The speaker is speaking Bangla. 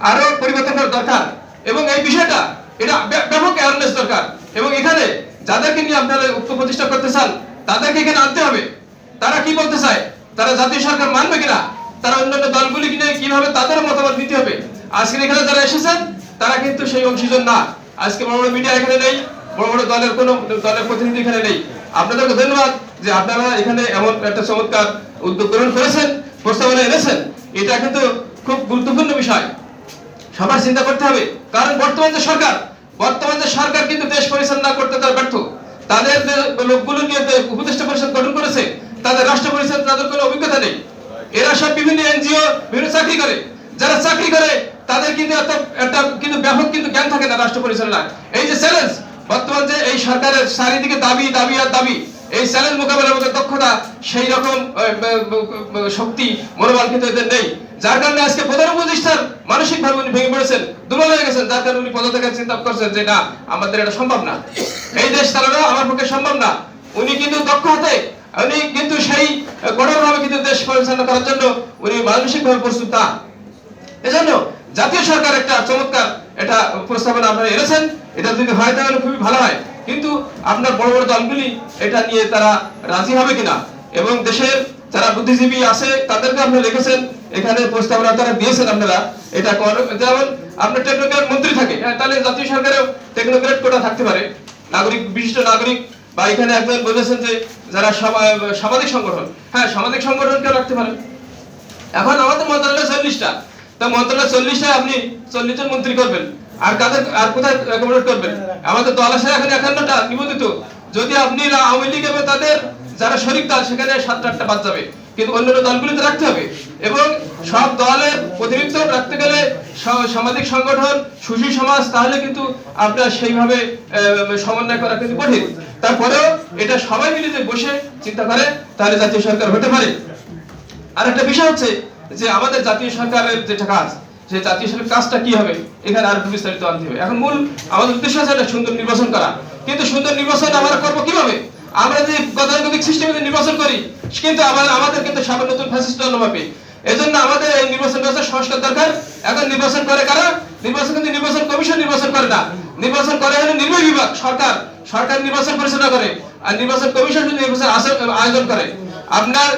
আরও পরিবর্তন করা দরকার। এবং এই বিষয়টা, এটা ব্যাপক অ্যাওয়ারনেস দরকার। এবং এখানে যাদেরকে নিয়ে আপনারা ঐক্য প্রতিষ্ঠা করতে চান, তাদেরকে এখানে আনতে হবে। তারা কি বলতে চায়? তারা জাতীয় সরকার মানবে কিনা? তারা অন্যান্য দলগুলি কিনে কীভাবে তাদের মতামত নিতে হবে? আজকে এখানে যারা এসেছেন, তারা কিন্তু সেই অংশীজন না। আজকে বড় বড় মিডিয়া এখানে নেই, বড় বড় দলের কোনো দলের প্রতিনিধি এখানে নেই। আপনাদেরকে ধন্যবাদ যে আপনারা এখানে এমন একটা চমৎকার উদ্যোগ গ্রহণ করেছেন, প্রস্তাবনা এনেছেন। এটা কিন্তু খুব গুরুত্বপূর্ণ বিষয়। সবার চিন্তা করতে হবে। কারণ বর্তমান যে সরকার, বর্তমান যে সরকার কিন্তু দেশ পরিচালনা করতে তার ব্যর্থ। তাদের লোকগুলো নিয়ে উপদেষ্টা পরিষদ গঠন করেছে, তাদের রাষ্ট্র পরিষদ তাদের কোনো অভিজ্ঞতা নেই। এরা সব বিভিন্ন এনজিও, বিভিন্ন চাকরি করে। যারা চাকরি করে, তাদের কিন্তু একটা কিন্তু ব্যাপক কিন্তু জ্ঞান থাকে না রাষ্ট্র পরিচালনা এই যে চ্যালেঞ্জ, বর্তমান যে এই সরকারের চারিদিকে দাবি দাবি আর দাবি এই চ্যালেঞ্জ মোকাবেলার মতো দক্ষতা, সেই রকম শক্তি মনোবল কিন্তু এদের নেই। যার কারণে আজকে প্রধান উপদেষ্টার মানসিক ভাবে উনি ভেঙে পড়েছেন, দুর্বল হয়ে গেছেন, যার কারণে উনি পদত্যাগের চিন্তা করছেন যে, না, আমাদের এটা সম্ভব না। এই দেশ চালানো আমার পক্ষে সম্ভব না। উনি কিন্তু দক্ষ হাতে, উনি কিন্তু সেই কঠোরভাবে কিন্তু দেশ পরিচালনা করার জন্য উনি মানসিকভাবে প্রস্তুত না। এজন্য জাতীয় সরকার একটা চমৎকার এটা প্রস্তাবনা আপনারা এনেছেন। এটা যদি হয় তাহলে খুবই ভালো হয়। কিন্তু আপনার বড় বড় দলগুলি এটা নিয়ে তারা রাজি হবে কিনা? এবং দেশের যারা বুদ্ধিজীবী আছে তাদেরকে আপনি লিখেছেন এখানে প্রস্তাবনা তারা দিয়েছেন আপনারা এটা যেমন আপনার টেকনোক্রেট মন্ত্রী থাকে হ্যাঁ, তাহলে জাতীয় সরকারেও টেকনোক্রেট কোটা থাকতে পারে। নাগরিক বিশিষ্ট নাগরিক বা এখানে একজন বলেছেন যে যারা সমা- সামাজিক সংগঠন হ্যাঁ সামাজিক সংগঠনকেও রাখতে পারেন এখন আমাদের মন্ত্রণালয় চল্লিশটা। তা মন্ত্রণালয় চল্লিশটা আপনি চল্লিশ জন মন্ত্রী করবেন। আর কাদের আর কোথায় অ্যাকোমোডেট করবেন? আমাদের এখন একান্নটা, নিবন্ধিত। যদি আপনি আওয়ামী লীগ এবং তাদের যারা শরিক দল, সেখানে সাতটা আটটা বাদ যাবে। কিন্তু অন্যান্য দলগুলিতে রাখতে হবে। এবং সব দলের প্রতিনিধিত্ব রাখতে গেলে সামাজিক সংগঠন, সুশীল সমাজ, তাহলে কিন্তু আপনার সেইভাবে সমন্বয় করা কিন্তু কঠিন। তারপরেও এটা সবাই মিলে যে বসে চিন্তা করে, তাহলে জাতীয় সরকার হতে পারে। আর একটা বিষয় হচ্ছে যে আমাদের জাতীয় সরকারের যেটা কাজ যে জাতীয় সরকারের কাজটা কি হবে? এখানে আর বিস্তারিত আনতে হবে। এখন মূল আমাদের উদ্দেশ্য আছে একটা সুন্দর নির্বাচন করা। কিন্তু সুন্দর নির্বাচন আমরা করব কীভাবে? আমরা যে গতানুগতিক সিস্টেমে নির্বাচন করি, কিন্তু আবার আমাদের কিন্তু সামনে নতুন ফ্যাসিস্ট জন্মাবে এজন্য আমাদের এই নির্বাচন ব্যবস্থা সংস্কার দরকার। এখন নির্বাচন করে কারা? নির্বাচন কিন্তু নির্বাচন কমিশন নির্বাচন করে না। নির্বাচন করে হলো নির্বাহী বিভাগ, সরকার। সরকার নির্বাচন পরিচালনা করে। আর নির্বাচন কমিশন নির্বাচন আয়োজন করে। আপনার